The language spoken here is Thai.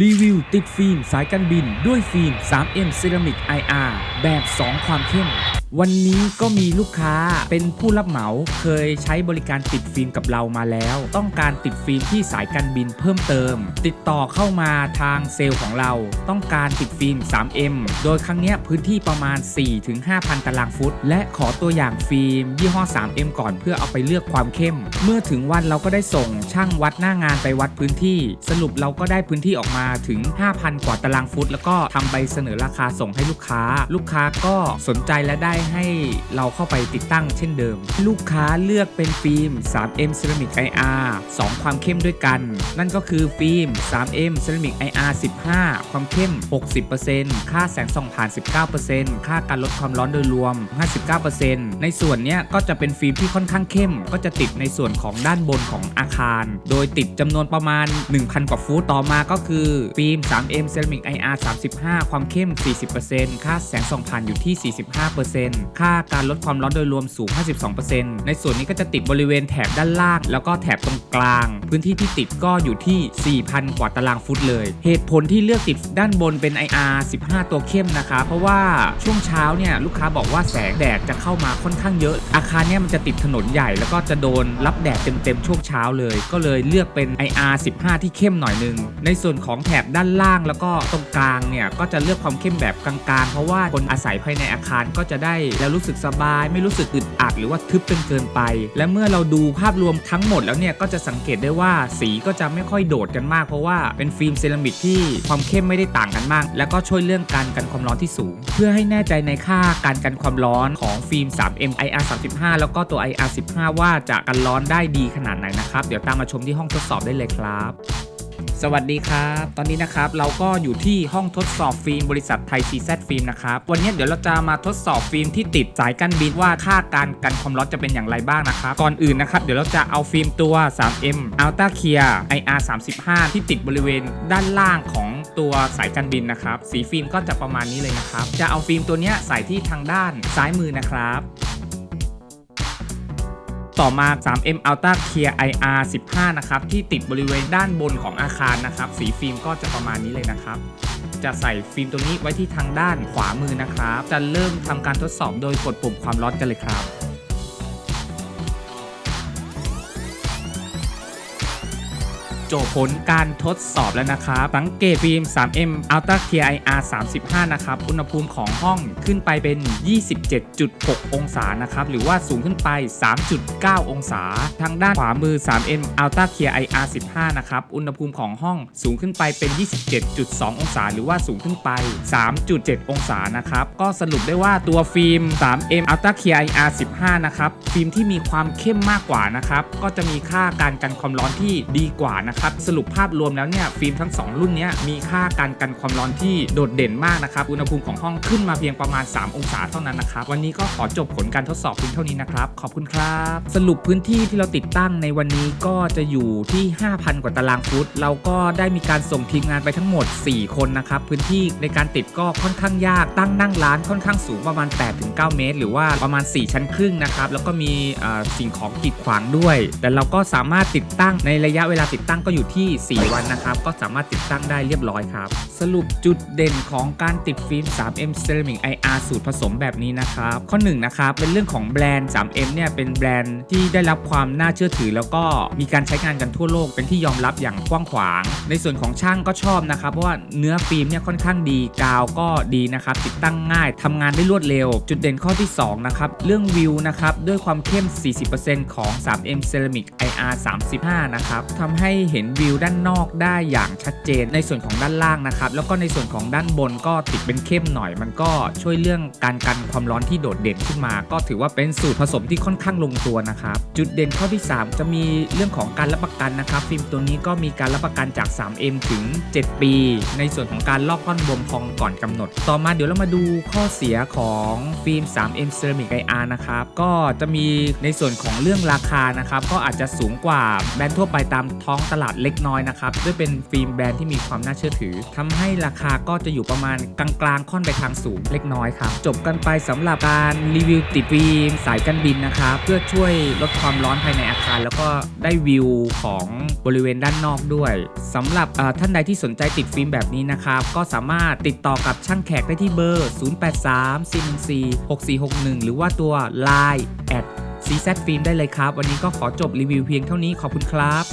รีวิวติดฟิล์มสายการบินด้วยฟิล์ม 3M Ceramic IR แบบ 2 ความเข้ม วันนี้ก็มีลูกค้าเป็นผู้รับเหมาเคยใช้บริการติดฟิล์มกับเรามาแล้ว ต้องการติดฟิล์มที่สายการบินเพิ่มเติม ติดต่อเข้ามาทางเซลล์ของเรา ต้องการติดฟิล์ม 3M โดยครั้งนี้พื้นที่ประมาณ 4-5,000 ตารางฟุต และขอตัวอย่างฟิล์ม ยี่ห้อ 3M ก่อนเพื่อเอาไปเลือกความเข้ม เมื่อถึงวันเราก็ได้ส่งช่างวัดหน้างานไปวัดพื้นที่ สรุปเราก็ได้พื้นที่ออกมาถึง 5,000 กว่าตารางฟุต แล้วก็ทำใบเสนอราคาส่งให้ลูกค้า ลูกค้าก็สนใจและได้ให้เราเข้าไปติดตั้งเช่นเดิม ลูกค้าเลือกเป็นฟิล์ม 3M Ceramic IR 2 ความเข้มด้วยกัน นั่นก็คือฟิล์ม 3M Ceramic IR 15 ความเข้ม 60%ค่าแสงส่องผ่าน 19%ค่าการลดความร้อนโดยรวม 59%ในส่วนนี้ก็จะเป็นฟิล์มที่ค่อนข้างเข้ม ก็จะติดในส่วนของด้านบนของอาคาร โดยติดจำนวนประมาณ 1,000 กว่าฟุตต่อมาก็คือฟิล์ม 3M Ceramic IR 35 ความเข้ม 40%ค่าแสงส่องผ่านอยู่ที่ 45%ค่าการลดความร้อนโดยรวมสูง 52%ในส่วนนี้ก็จะติดบริเวณแถบด้านล่าง แล้วก็แถบตรงกลาง พื้นที่ที่ติดก็อยู่ที่ 4,000 กว่าตารางฟุตเลย เหตุผลที่เลือกติดด้านบนเป็น IR 15 ตัวเข้มนะคะ เพราะว่าช่วงเช้าเนี่ยลูกค้าบอกว่าแสงแดดจะเข้ามาค่อนข้างเยอะ อาคารเนี่ยมันจะติดถนนใหญ่แล้วก็จะโดนรับแดดเต็มๆช่วงเช้าเลย ก็เลยเลือกเป็น IR 15 ที่เข้มหน่อยนึง ในส่วนของแถบด้านล่างแล้วก็ตรงกลางเนี่ยก็จะเลือกความเข้มแบบกลางๆ เพราะว่าคนอาศัยภายในอาคารก็จะได้แล้วรู้สึกสบาย ไม่รู้สึกอึดอัด หรือว่าทึบจนเกินไป และเมื่อเราดูภาพรวมทั้งหมดแล้วเนี่ยก็จะสังเกตได้ว่าสีก็จะไม่ค่อยโดดกันมากเพราะว่าเป็นฟิล์มเซรามิกที่ความเข้มไม่ได้ต่างกันมาก แล้วก็ช่วยเรื่องการกันความร้อนที่สูง เพื่อให้แน่ใจในค่าการกันความร้อนของฟิล์ม 3M IR 35แล้วก็ตัว IR 15ว่าจะกันร้อนได้ดีขนาดไหนนะครับ เดี๋ยวตามมาชมที่ห้องทดสอบได้เลยครับ สวัสดีครับ ตอนนี้นะครับเราก็อยู่ที่ห้องทดสอบฟิล์มบริษัทไทย CZ ฟิล์มนะครับ วันนี้เดี๋ยวเราจะมาทดสอบฟิล์มที่ติดสายการบินว่าค่าการกันความร้อนจะเป็นอย่างไรบ้างนะครับ ก่อนอื่นนะครับเดี๋ยวเราจะเอาฟิล์มตัว 3M Ultra Clear IR 35ที่ติดบริเวณด้านล่างของตัวสายการบินนะครับ สีฟิล์มก็จะประมาณนี้เลยนะครับ จะเอาฟิล์มตัวเนี้ยใส่ที่ทางด้านซ้ายมือนะครับ ต่อมา 3M Ultra Clear IR 15 นะครับ ที่ติดบริเวณด้านบนของอาคารนะครับ สีฟิล์มก็จะประมาณนี้เลยนะครับ จะใส่ฟิล์มตัวนี้ไว้ที่ทางด้านขวามือนะครับ จะเริ่มทำการทดสอบโดยกดปุ่มความร้อนกันเลยครับ จบผลการทดสอบแล้วนะครับสังเกตฟิล์ม 3M Ultra Clear IR 35 นะครับ อุณหภูมิของห้องขึ้นไปเป็น 27.6 องศานะครับ หรือว่าสูงขึ้นไป 3.9 องศา ทางด้านขวามือ 3M Ultra Clear IR 15 นะครับ อุณหภูมิของห้องสูงขึ้นไปเป็น 27.2 องศา หรือว่าสูงขึ้นไป 3.7 องศานะครับ ก็สรุปได้ว่าตัวฟิล์ม 3M Ultra Clear IR 15 นะครับ ฟิล์มที่มีความเข้มมากกว่านะครับ ก็จะมีค่าการกันความร้อนที่ดีกว่านะครับสรุปภาพรวมแล้วเนี่ยฟิล์มทั้ง 2 รุ่นนี้มีค่าการกันความร้อนที่โดดเด่นมากนะครับอุณหภูมิของห้องขึ้นมาเพียงประมาณ 3 องศาเท่านั้นนะครับวันนี้ก็ขอจบผลการทดสอบเพียงเท่านี้นะครับขอบคุณครับ สรุปพื้นที่ที่เราติดตั้งในวันนี้ก็จะอยู่ที่ 5,000 กว่าตารางฟุต เราก็ได้มีการส่งทีมงานไปทั้งหมด 4 คนนะครับพื้นที่ในการติดก็ค่อนข้างยากตั้งนั่งร้านค่อนข้างสูงประมาณ 8-9 เมตร หรือว่าประมาณ 4 ชั้นครึ่งนะครับแล้วก็มีสิ่งของกีดขวางด้วย แต่เราก็สามารถติดตั้งในระยะเวลาติดตั้งก็อยู่ที่ 4 วันนะครับ ก็สามารถติดตั้งได้เรียบร้อยครับ สรุปจุดเด่นของการติดฟิล์ม 3M Ceramic IR สูตรผสมแบบนี้นะครับ ข้อ1นงนะครับเป็นเรื่องของแบรนด์ 3M เนี่ยเป็นแบรนด์ที่ได้รับความน่าเชื่อถือ แล้วก็มีการใช้งานกันทั่วโลกเป็นที่ยอมรับอย่างกว้างขวาง ในส่วนของช่างก็ชอบนะครับเพราะว่าเนื้อฟิล์มเนี่ยค่อนข้างดีกาวก็ดีนะครับติดตั้งง่ายทำงานได้รวดเร็ว จุดเด่นข้อที่2นะครับเรื่องวิวนะครับด้วยความเข้ม 40%ของ 3M Ceramic IR 35นะครับทำให้เห็นวิวด้านนอกได้อย่างชัดเจนในส่วนของด้านล่างนะครับ แล้วก็ในส่วนของด้านบนก็ติดเป็นเข้มหน่อย มันก็ช่วยเรื่องการกันความร้อนที่โดดเด่นขึ้นมา ก็ถือว่าเป็นสูตรผสมที่ค่อนข้างลงตัวนะครับ จุดเด่นข้อที่ 3 จะมีเรื่องของการรับประกันนะครับฟิล์มตัวนี้ก็มีการรับประกันจาก 3M ถึง 7 ปี ในส่วนของการลอกก้อนบวมพองก่อนกำหนด ต่อมาเดี๋ยวเรามาดูข้อเสียของฟิล์ม 3M Ceramic IR นะครับก็จะมีในส่วนของเรื่องราคานะครับก็อาจจะสูงกว่าแบรนด์ทั่วไปตามท้องตลาดทเล็กน้อยนะครับ ด้วยเป็นฟิล์มแบรนด์ที่มีความน่าเชื่อถือทำให้ราคาก็จะอยู่ประมาณกลางๆ ค่อนไปทางสูงเล็กน้อยครับ จบกันไปสำหรับการรีวิวติดฟิล์มสายการบินนะครับเพื่อช่วยลดความร้อนภายในอาคาร แล้วก็ได้วิวของบริเวณด้านนอกด้วยสำหรับท่านใดที่สนใจติดฟิล์มแบบนี้นะครับ ก็สามารถติดต่อกับช่างแขกได้ที่เบอร์ 0834146461 หรือว่าตัว Line แอด CZ Film ได้เลยครับ วันนี้ก็ขอจบรีวิวเพียงเท่านี้ขอบคุณครับ